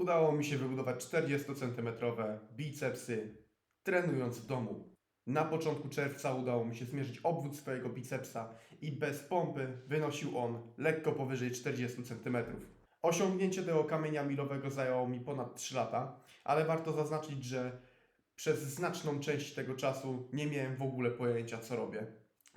Udało mi się wybudować 40 cm bicepsy trenując w domu. Na początku czerwca udało mi się zmierzyć obwód swojego bicepsa i bez pompy wynosił on lekko powyżej 40 cm. Osiągnięcie tego kamienia milowego zajęło mi ponad 3 lata, ale warto zaznaczyć, że przez znaczną część tego czasu nie miałem w ogóle pojęcia co robię.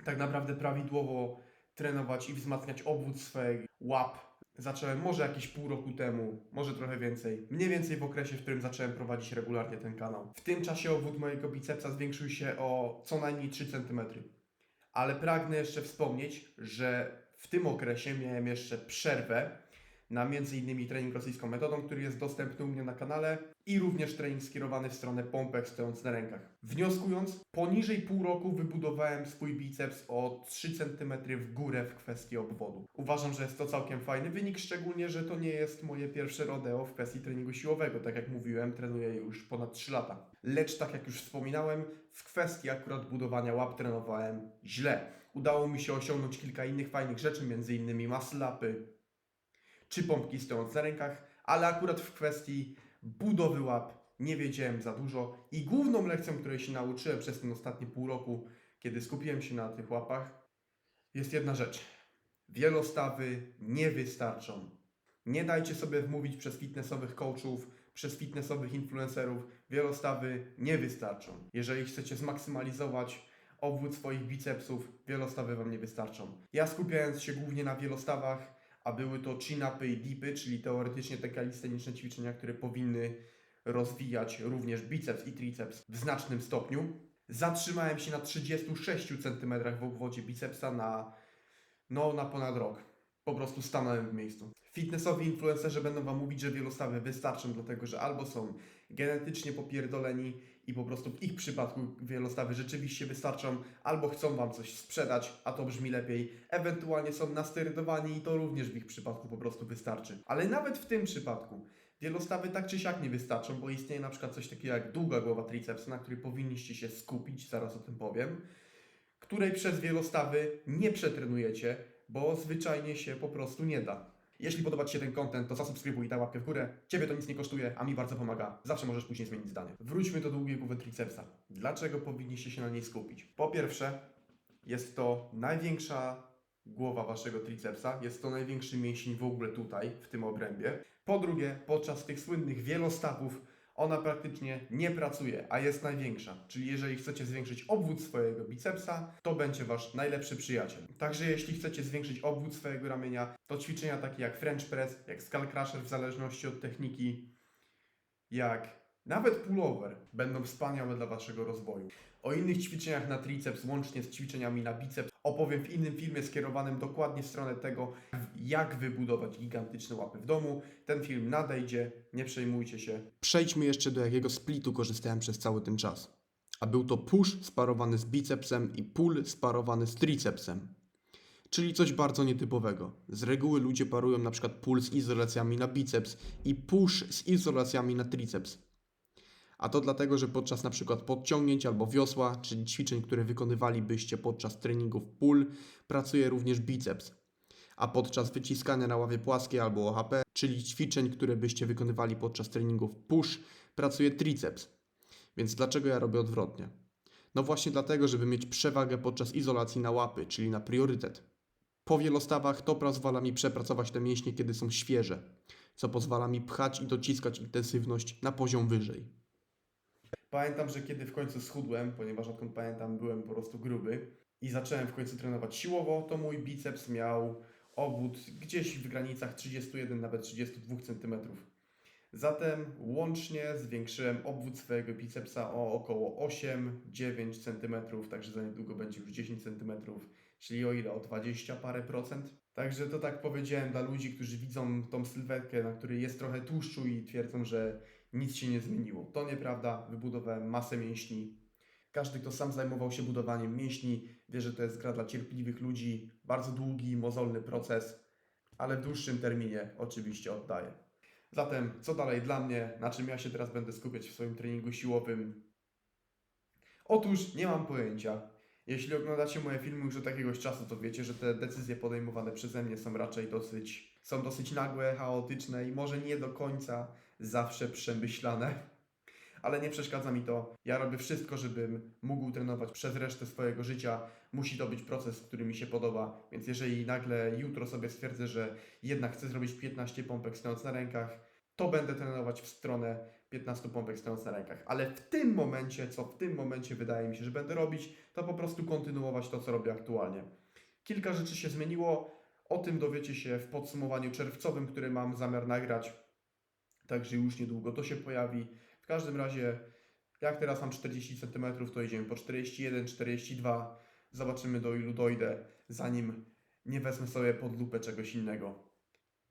Tak naprawdę prawidłowo trenować i wzmacniać obwód swoich łap zacząłem może jakieś pół roku temu, może trochę więcej. Mniej więcej w okresie, w którym zacząłem prowadzić regularnie ten kanał. W tym czasie obwód mojego bicepsa zwiększył się o co najmniej 3 cm. Ale pragnę jeszcze wspomnieć, że w tym okresie miałem jeszcze przerwę na m.in. trening rosyjską metodą, który jest dostępny u mnie na kanale i również trening skierowany w stronę pompek stojąc na rękach. Wnioskując, poniżej pół roku wybudowałem swój biceps o 3 cm w górę w kwestii obwodu. Uważam, że jest to całkiem fajny wynik, szczególnie, że to nie jest moje pierwsze rodeo w kwestii treningu siłowego. Tak jak mówiłem, trenuję już ponad 3 lata. Lecz tak jak już wspominałem, w kwestii akurat budowania łap trenowałem źle. Udało mi się osiągnąć kilka innych fajnych rzeczy, m.in. muscle upy, czy pompki stojąc na rękach, ale akurat w kwestii budowy łap nie wiedziałem za dużo i główną lekcją, której się nauczyłem przez ten ostatni pół roku, kiedy skupiłem się na tych łapach, jest jedna rzecz. Wielostawy nie wystarczą. Nie dajcie sobie wmówić przez fitnessowych coachów, przez fitnessowych influencerów, wielostawy nie wystarczą. Jeżeli chcecie zmaksymalizować obwód swoich bicepsów, wielostawy Wam nie wystarczą. Ja skupiając się głównie na wielostawach, a były to chin-upy i dipy, czyli teoretycznie te kalisteniczne ćwiczenia, które powinny rozwijać również biceps i triceps w znacznym stopniu. Zatrzymałem się na 36 cm w obwodzie bicepsa na, no, na ponad rok. Po prostu stanąłem w miejscu. Fitnessowi influencerzy będą Wam mówić, że wielostawy wystarczą, dlatego że albo są genetycznie popierdoleni i po prostu w ich przypadku wielostawy rzeczywiście wystarczą, albo chcą Wam coś sprzedać, a to brzmi lepiej. Ewentualnie są nasterydowani i to również w ich przypadku po prostu wystarczy. Ale nawet w tym przypadku wielostawy tak czy siak nie wystarczą, bo istnieje na przykład coś takiego jak długa głowa tricepsa, na której powinniście się skupić, zaraz o tym powiem, której przez wielostawy nie przetrenujecie, bo zwyczajnie się po prostu nie da. Jeśli podoba Ci się ten content, to zasubskrybuj i daj łapkę w górę. Ciebie to nic nie kosztuje, a mi bardzo pomaga. Zawsze możesz później zmienić zdanie. Wróćmy do długiej głowy tricepsa. Dlaczego powinniście się na niej skupić? Po pierwsze, jest to największa głowa Waszego tricepsa. Jest to największy mięsień w ogóle tutaj, w tym obrębie. Po drugie, podczas tych słynnych wielostawów ona praktycznie nie pracuje, a jest największa. Czyli jeżeli chcecie zwiększyć obwód swojego bicepsa, to będzie wasz najlepszy przyjaciel. Także jeśli chcecie zwiększyć obwód swojego ramienia, to ćwiczenia takie jak French press, jak skull crusher w zależności od techniki, jak nawet pullover będą wspaniałe dla waszego rozwoju. O innych ćwiczeniach na triceps, łącznie z ćwiczeniami na biceps, opowiem w innym filmie skierowanym dokładnie w stronę tego, jak wybudować gigantyczne łapy w domu. Ten film nadejdzie, nie przejmujcie się. Przejdźmy jeszcze do jakiego splitu korzystałem przez cały ten czas. A był to push sparowany z bicepsem i pull sparowany z tricepsem. Czyli coś bardzo nietypowego. Z reguły ludzie parują na przykład pull z izolacjami na biceps i push z izolacjami na triceps. A to dlatego, że podczas przykład podciągnięć albo wiosła, czyli ćwiczeń, które wykonywalibyście podczas treningów pull, pracuje również biceps. A podczas wyciskania na ławie płaskiej albo OHP, czyli ćwiczeń, które byście wykonywali podczas treningów push, pracuje triceps. Więc dlaczego ja robię odwrotnie? No właśnie dlatego, żeby mieć przewagę podczas izolacji na łapy, czyli na priorytet. Po wielostawach to pozwala mi przepracować te mięśnie, kiedy są świeże, co pozwala mi pchać i dociskać intensywność na poziom wyżej. Pamiętam, że kiedy w końcu schudłem, ponieważ odkąd pamiętam byłem po prostu gruby i zacząłem w końcu trenować siłowo, to mój biceps miał obwód gdzieś w granicach 31 nawet 32 cm. Zatem łącznie zwiększyłem obwód swojego bicepsa o około 8-9 cm, także za niedługo będzie już 10 cm, czyli o ile? O 20 parę procent. Także to tak powiedziałem dla ludzi, którzy widzą tą sylwetkę, na której jest trochę tłuszczu i twierdzą, że nic się nie zmieniło. To nieprawda, wybudowałem masę mięśni. Każdy, kto sam zajmował się budowaniem mięśni, wie, że to jest gra dla cierpliwych ludzi, bardzo długi, mozolny proces, ale w dłuższym terminie oczywiście oddaję. Zatem, co dalej dla mnie, na czym ja się teraz będę skupiać w swoim treningu siłowym? Otóż nie mam pojęcia. Jeśli oglądacie moje filmy już od jakiegoś czasu, to wiecie, że te decyzje podejmowane przeze mnie są raczej dosyć są dosyć nagłe, chaotyczne i może nie do końca zawsze przemyślane. Ale nie przeszkadza mi to. Ja robię wszystko, żebym mógł trenować przez resztę swojego życia. Musi to być proces, który mi się podoba. Więc jeżeli nagle jutro sobie stwierdzę, że jednak chcę zrobić 15 pompek stojąc na rękach, to będę trenować w stronę 15 pompek stojąc na rękach. Ale w tym momencie, co w tym momencie wydaje mi się, że będę robić, to po prostu kontynuować to, co robię aktualnie. Kilka rzeczy się zmieniło. O tym dowiecie się w podsumowaniu czerwcowym, który mam zamiar nagrać. Także już niedługo to się pojawi. W każdym razie, jak teraz mam 40 cm, to idziemy po 41, 42. Zobaczymy do ilu dojdę, zanim nie wezmę sobie pod lupę czegoś innego.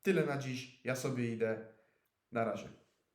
Tyle na dziś. Ja sobie idę. Na razie.